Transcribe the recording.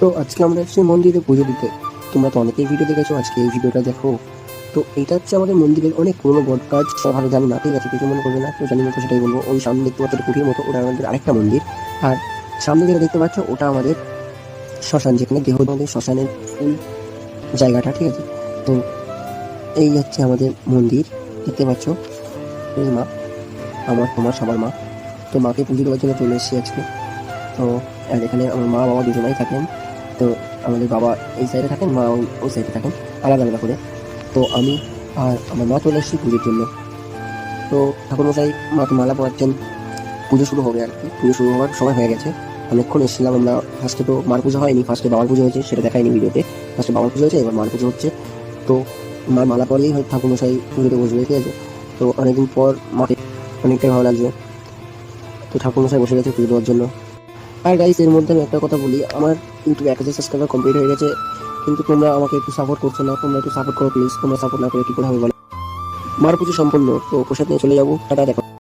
তো আজকে আমরা এসেছি মন্দিরে পুজো দিতে। তোমরা তো অনেকেই ভিডিও দেখেছ, আজকে এই ভিডিওটা দেখো। তো এটা হচ্ছে আমাদের মন্দিরের অনেক পুরোনো বট কাজ ভালো জানি না, ঠিক আছে, কিছু মনে করবে না, তো জানি না সেটাই বলব। ওই সামনে দেখতে পাচ্ছ কুটির মতো, ওটা আমাদের আরেকটা মন্দির। আর সামনে যেটা দেখতে পাচ্ছ, ওটা আমাদের শ্মশান, যেখানে দেহ আমাদের শ্মশানের এই জায়গাটা, ঠিক আছে? তো এই হচ্ছে আমাদের মন্দির, দেখতে পাচ্ছ? এই মা, আমার তোমার সবার মা। তো মাকে পুজো দেওয়ার জন্য চলে এসেছি আজকে। তো আর এখানে আমার মা, বাবা দুজনেই থাকেন। তো আমাদের বাবা এই সাইডে থাকেন, মা ওই- ওই সাইডে থাকেন, আলাদা আলাদা করে। তো আমি আর আমার মা চলে এসেছি পুজোর জন্য। তো ঠাকুরমশাই মাকে মালা পড়াচ্ছেন পুজো শুরু হবে আর কি। পুজো শুরু হওয়ার সময় হয়ে গেছে। অনেকক্ষণ এসেছিলাম। আমরা ফার্স্টে তো মার পুজো হয়নি ফার্স্টে বাবার পুজো হয়েছে, সেটা দেখায়নি ভিডিওতে। ফার্স্টে বাবার পুজো হয়েছে, এবার মার পুজো হচ্ছে। তো মার মালা পরেই হয়তো ঠাকুরমশাই পুজোতে বসবে, ঠিক আছে? তো অনেকদিন পর মাকে অনেকটাই ভালো লাগছে। তো ঠাকুরমশাই বসে গেছে পুজো দেওয়ার জন্য। আর গাইস এর মধ্যে আমি একটা কথা বলি। আমার ইউটিউব এক হাজার সাবস্ক্রাইবার কমপ্লিট হয়ে গেছে, কিন্তু তোমরা আমাকে একটু সাপোর্ট করছ না, তোমরা একটু সাপোর্ট করো প্লিজ তোমরা সাপোর্ট না করে কি করে হবে বলো? মার পুজো সম্পূর্ণ, তো প্রসাদ নিয়ে চলে যাব। টাটা, দেখো